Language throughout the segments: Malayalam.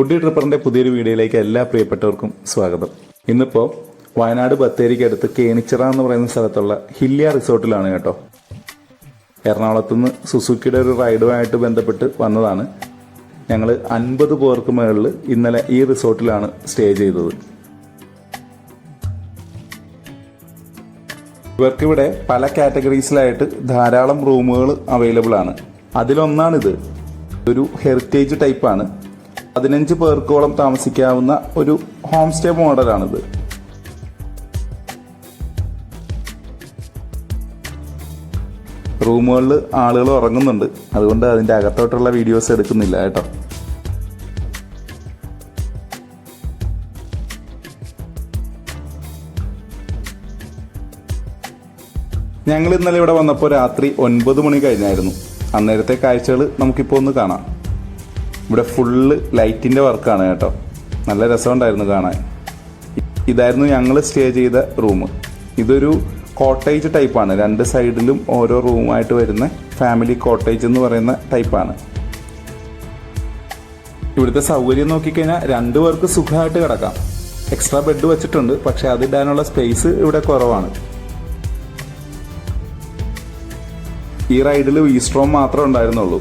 ഫുഡി ട്രിപ്പറിന്റെ പുതിയൊരു വീഡിയോയിലേക്ക് എല്ലാ പ്രിയപ്പെട്ടവർക്കും സ്വാഗതം. ഇന്നിപ്പോ വയനാട് ബത്തേരിക്കടുത്ത് കേണിച്ചിറ എന്ന് പറയുന്ന സ്ഥലത്തുള്ള ഹില്ലിയ റിസോർട്ടിലാണ് കേട്ടോ. എറണാകുളത്ത് നിന്ന് സുസുക്കിയുടെ ഒരു റൈഡുമായിട്ട് ബന്ധപ്പെട്ട് വന്നതാണ്. ഞങ്ങൾ അൻപത് പേർക്ക് മുകളിൽ ഇന്നലെ ഈ റിസോർട്ടിലാണ് സ്റ്റേ ചെയ്തത്. ഇവർക്കിവിടെ പല കാറ്റഗറീസിലായിട്ട് ധാരാളം റൂമുകൾ അവൈലബിൾ ആണ് അതിലൊന്നാണിത്. ഒരു ഹെറിറ്റേജ് ടൈപ്പാണ്. പതിനഞ്ച് പേർക്കോളം താമസിക്കാവുന്ന ഒരു ഹോം സ്റ്റേ മോഡലാണിത്. റൂമുകളിൽ ആളുകൾ ഉറങ്ങുന്നുണ്ട്. അതുകൊണ്ട് അതിന്റെ അകത്തോട്ടുള്ള വീഡിയോസ് എടുക്കുന്നില്ല കേട്ടോ. ഞങ്ങൾ ഇന്നലെ ഇവിടെ വന്നപ്പോൾ രാത്രി ഒൻപത് മണി കഴിഞ്ഞായിരുന്നു. അന്നേരത്തെ കാഴ്ചകൾ നമുക്കിപ്പോൾ ഒന്ന് കാണാം. ഇവിടെ ഫുള്ള് ലൈറ്റിന്റെ വർക്കാണ് കേട്ടോ. നല്ല രസമുണ്ടായിരുന്നു കാണാൻ. ഇതായിരുന്നു ഞങ്ങൾ സ്റ്റേ ചെയ്ത റൂം ഇതൊരു കോട്ടേജ് ടൈപ്പാണ് രണ്ട് സൈഡിലും ഓരോ റൂമായിട്ട് വരുന്ന ഫാമിലി കോട്ടേജ് എന്ന് പറയുന്ന ടൈപ്പാണ് ഇവിടുത്തെ സൗകര്യം നോക്കിക്കഴിഞ്ഞാൽ രണ്ടു പേർക്ക് സുഖമായിട്ട് കിടക്കാം. എക്സ്ട്രാ ബെഡ് വെച്ചിട്ടുണ്ട്. പക്ഷെ അതിടാനുള്ള സ്പേസ് ഇവിടെ കുറവാണ്. ഈ റൈഡിൽ വീസ്ട്രോം മാത്രമേ ഉണ്ടായിരുന്നുള്ളൂ.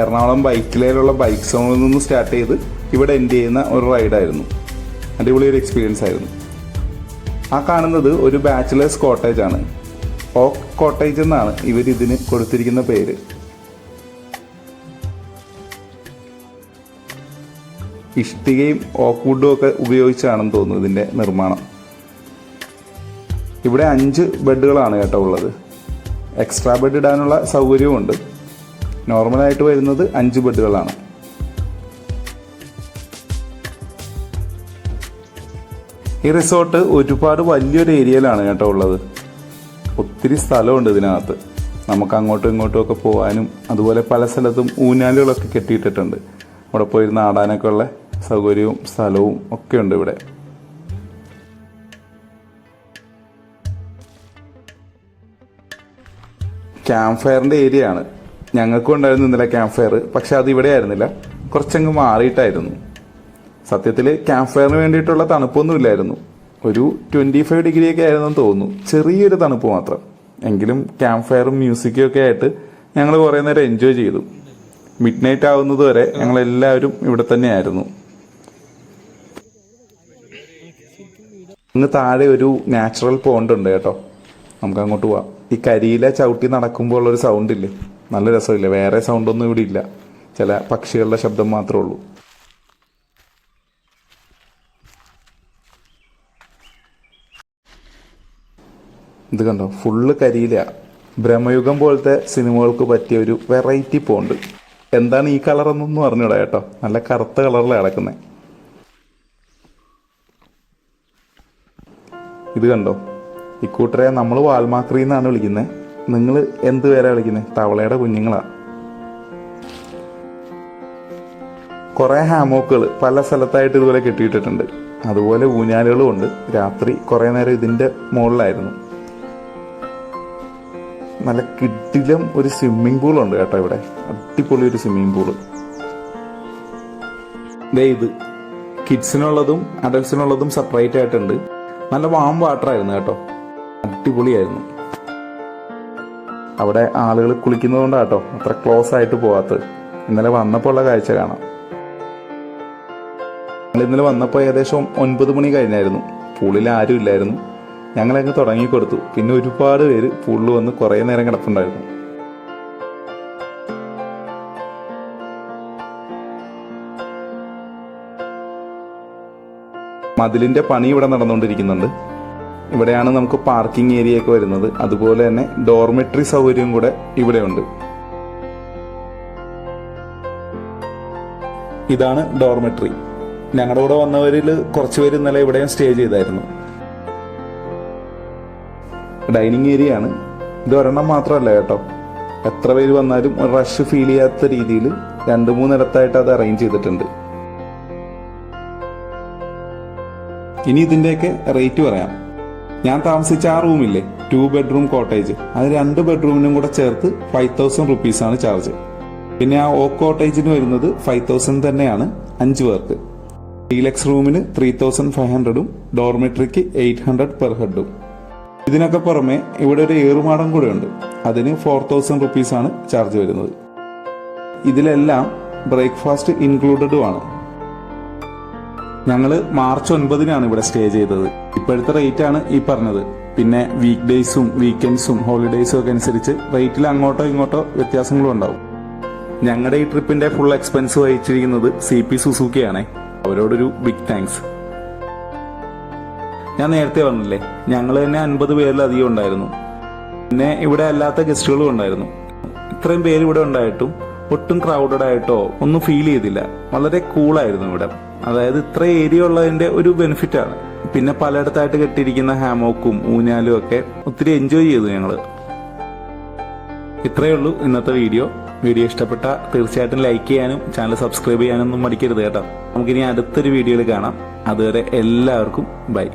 എറണാകുളം ബൈക്കിലേലുള്ള ബൈക്ക് സോണിൽ നിന്ന് സ്റ്റാർട്ട് ചെയ്ത് ഇവിടെ എൻഡ് ചെയ്യുന്ന ഒരു റൈഡായിരുന്നു അടിപൊളി ഒരു എക്സ്പീരിയൻസ് ആയിരുന്നു. ആ കാണുന്നത് ഒരു ബാച്ചിലേഴ്സ് കോട്ടേജ് ആണ്. ഓക്ക് കോട്ടേജ് എന്നാണ് ഇവർ ഇതിന് കൊടുത്തിരിക്കുന്ന പേര്. ഇഷ്ടികയും ഓക്ക് വുഡും ഒക്കെ ഉപയോഗിച്ചാണെന്ന് തോന്നുന്നു ഇതിന്റെ നിർമ്മാണം. ഇവിടെ അഞ്ച് ബെഡുകളാണ് കേട്ടോ ഉള്ളത്. എക്സ്ട്രാ ബെഡ് ഇടാനുള്ള സൗകര്യവുമുണ്ട്. നോർമലായിട്ട് വരുന്നത് അഞ്ച് ബെഡുകളാണ്. ഈ റിസോർട്ട് ഒരുപാട് വലിയൊരു ഏരിയയിലാണ് കേട്ടോ ഉള്ളത്. ഒത്തിരി സ്ഥലമുണ്ട് ഇതിനകത്ത്. നമുക്ക് അങ്ങോട്ടും ഇങ്ങോട്ടും ഒക്കെ പോകാനും അതുപോലെ പല സ്ഥലത്തും ഊഞ്ഞാലുകളൊക്കെ കെട്ടിയിട്ടിട്ടുണ്ട്. അവിടെ പോയിരുന്ന് നാടാനൊക്കെ ഉള്ള സൗകര്യവും സ്ഥലവും ഒക്കെ ഉണ്ട് ഇവിടെ. ക്യാമ്പ് ഫയറിന്റെ ഏരിയ ആണ് ഞങ്ങൾക്കും ഉണ്ടായിരുന്നു ഇന്നലെ ക്യാമ്പ് ഫയർ പക്ഷെ അത് ഇവിടെ ആയിരുന്നില്ല. കുറച്ചങ്ങ് മാറിയിട്ടായിരുന്നു. സത്യത്തിൽ ക്യാമ്പ് ഫയറിന് വേണ്ടിയിട്ടുള്ള തണുപ്പൊന്നും ഇല്ലായിരുന്നു. ഒരു ട്വന്റി ഫൈവ് ഡിഗ്രി ഒക്കെ ആയിരുന്നു തോന്നുന്നു. ചെറിയൊരു തണുപ്പ് മാത്രം. എങ്കിലും ക്യാമ്പ് ഫയറും മ്യൂസിക്കും ഒക്കെ ആയിട്ട് ഞങ്ങൾ കുറേ നേരം എൻജോയ് ചെയ്തു. മിഡ് നൈറ്റ് ആവുന്നത് വരെ ഞങ്ങൾ എല്ലാവരും ഇവിടെ തന്നെയായിരുന്നു. ഇന്ന് താഴെ ഒരു നാച്ചുറൽ പോണ്ട് ഉണ്ട് കേട്ടോ. നമുക്ക് അങ്ങോട്ട് പോവാം. ഈ കരിയില ചവിട്ടി നടക്കുമ്പോൾ ഉള്ളൊരു സൗണ്ട് ഇല്ലേ? നല്ല രസമില്ല. വേറെ സൗണ്ട് ഒന്നും ഇവിടെ ഇല്ല ചില പക്ഷികളുടെ ശബ്ദം മാത്രമേ ഉള്ളൂ. ഇത് കണ്ടോ? ഫുള്ള് കരിയില. ബ്രഹ്മയുഗം പോലത്തെ സിനിമകൾക്ക് പറ്റിയ ഒരു വെറൈറ്റി പോണ്ട് എന്താണ് ഈ കളർ എന്നൊന്നും അറിഞ്ഞൂടാ കേട്ടോ. നല്ല കറുത്ത കളറിലാണ് കിടക്കുന്നത് ഇത് കണ്ടോ? ഇക്കൂട്ടരെ നമ്മൾ വാൽമാക്രി എന്നാണ് വിളിക്കുന്നത് നിങ്ങൾ എന്ത് പേരാ വിളിക്കുന്നത് തവളയുടെ കുഞ്ഞുങ്ങളാ. കുറെ ഹാമോക്കുകൾ പല സ്ഥലത്തായിട്ട് ഇതുപോലെ കെട്ടിയിട്ടിട്ടുണ്ട്. അതുപോലെ ഊഞ്ഞാലുകളും ഉണ്ട്. രാത്രി കുറെ നേരം ഇതിന്റെ മുകളിലായിരുന്നു നല്ല കിട്ടിലും ഒരു സ്വിമ്മിംഗ് പൂൾ ഉണ്ട് കേട്ടോ ഇവിടെ. അടിപൊളി ഒരു സ്വിമ്മിംഗ് പൂൾ. ഇത്. കിഡ്സിനുള്ളതും അഡൽസിനുള്ളതും സെപ്പറേറ്റ് ആയിട്ടുണ്ട്. നല്ല വാം വാട്ടർ ആയിരുന്നു കേട്ടോ. അടിപൊളിയായിരുന്നു. അവിടെ ആളുകൾ കുളിക്കുന്നതുകൊണ്ടാട്ടോ അത്ര ക്ലോസ് ആയിട്ട് പോവാത്ത ഇന്നലെ വന്നപ്പോൾ ഉള്ള കാഴ്ച കാണാം. ഇന്നലെ വന്നപ്പോൾ ഏകദേശം ഒൻപത് മണി കഴിഞ്ഞായിരുന്നു. പൂളിൽ ആരും ഇല്ലായിരുന്നു. ഞങ്ങളങ്ങ് തുടങ്ങി കൊടുത്തു. പിന്നെ ഒരുപാട് പേര് പൂളിൽ വന്ന് കുറേ നേരം കിടപ്പുണ്ടായിരുന്നു. മതിലിന്റെ പണി ഇവിടെ നടന്നുകൊണ്ടിരിക്കുന്നുണ്ട്. ഇവിടെയാണ് നമുക്ക് പാർക്കിംഗ് ഏരിയ ഒക്കെ വരുന്നത്. അതുപോലെ തന്നെ ഡോർമെട്രി സൗകര്യം കൂടെ ഇവിടെയുണ്ട്. ഇതാണ് ഡോർമെട്രി ഞങ്ങളുടെ കൂടെ വന്നവരിൽ കുറച്ച് പേര് ഇന്നലെ ഇവിടെയും സ്റ്റേ ചെയ്തായിരുന്നു. ഡൈനിങ് ഏരിയ ആണ്. ഇത് ഒരെണ്ണം മാത്രമല്ല കേട്ടോ. എത്ര പേര് വന്നാലും ഒരു റഷ് ഫീൽ ചെയ്യാത്ത രീതിയിൽ രണ്ട് മൂന്നിടത്തായിട്ട് അത് അറേഞ്ച് ചെയ്തിട്ടുണ്ട്. ഇനി ഇതിന്റെയൊക്കെ റേറ്റ് പറയാം. ഞാൻ താമസിച്ച ആ റൂമില്ലേ? Two bedroom cottage. അത് രണ്ട് ബെഡ്റൂമിനും കൂടെ ചേർത്ത് ഫൈവ് തൗസൻഡ് റുപ്പീസ് ആണ് ചാർജ്. പിന്നെ ആ ഓ കോട്ടേജിന് വരുന്നത് ഫൈവ് തൗസൻഡ് തന്നെയാണ് അഞ്ച് പേർക്ക്. ഡീലക്സ് റൂമിന് ത്രീ തൗസൻഡ് ഫൈവ് ഹൺഡ്രഡും ഡോർമെട്രിക്ക് എയ്റ്റ് ഹൺഡ്രഡ് പെർ ഹെഡും ഇതിനൊക്കെ പുറമെ ഇവിടെ ഒരു ഏറുമാടം കൂടെ ഉണ്ട്. അതിന് ഫോർ തൗസൻഡ് റുപ്പീസാണ് ചാർജ് വരുന്നത്. ഇതിലെല്ലാം ബ്രേക്ക്ഫാസ്റ്റ് ഇൻക്ലൂഡഡും ആണ്. ഞങ്ങൾ മാർച്ച് ഒൻപതിനാണ് ഇവിടെ സ്റ്റേ ചെയ്തത്. ഇപ്പോഴത്തെ റേറ്റ് ആണ് ഈ പറഞ്ഞത്. പിന്നെ വീക്ക് ഡേയ്സും വീക്കെൻഡ്സും ഹോളിഡേയ്സും ഒക്കെ അനുസരിച്ച് റേറ്റിൽ അങ്ങോട്ടോ ഇങ്ങോട്ടോ വ്യത്യാസങ്ങളും ഉണ്ടാവും. ഞങ്ങളുടെ ഈ ട്രിപ്പിന്റെ ഫുൾ എക്സ്പെൻസ് വഹിച്ചിരിക്കുന്നത് സി പി സുസുക്കിയാണ്. അവരോടൊരു ബിഗ് താങ്ക്സ് ഞാൻ നേരത്തെ പറഞ്ഞില്ലേ ഞങ്ങൾ തന്നെ അൻപത് പേരിലധികം ഉണ്ടായിരുന്നു. പിന്നെ ഇവിടെ അല്ലാത്ത ഗസ്റ്റുകളും ഉണ്ടായിരുന്നു. ഇത്രയും പേര് ഇവിടെ ഉണ്ടായിട്ടും ഒട്ടും ക്രൗഡഡ് ആയിട്ടോ ഒന്നും ഫീൽ ചെയ്തില്ല. വളരെ കൂളായിരുന്നു ഇവിടെ. അതായത് ഇത്ര ഏരിയ ഉള്ളതിന്റെ ഒരു ബെനിഫിറ്റ് ആണ്. പിന്നെ പലയിടത്തായിട്ട് കെട്ടിയിരിക്കുന്ന ഹാമോക്കും ഊഞ്ഞാലും ഒക്കെ ഒത്തിരി എൻജോയ് ചെയ്തു ഞങ്ങൾ ഇത്രയേ ഉള്ളൂ ഇന്നത്തെ വീഡിയോ വീഡിയോ ഇഷ്ടപ്പെട്ട തീർച്ചയായിട്ടും ലൈക്ക് ചെയ്യാനും ചാനൽ സബ്സ്ക്രൈബ് ചെയ്യാനൊന്നും മടിക്കരുത് കേട്ടോ. നമുക്കിനി അടുത്തൊരു വീഡിയോയിൽ കാണാം. അതുവരെ എല്ലാവർക്കും ബൈ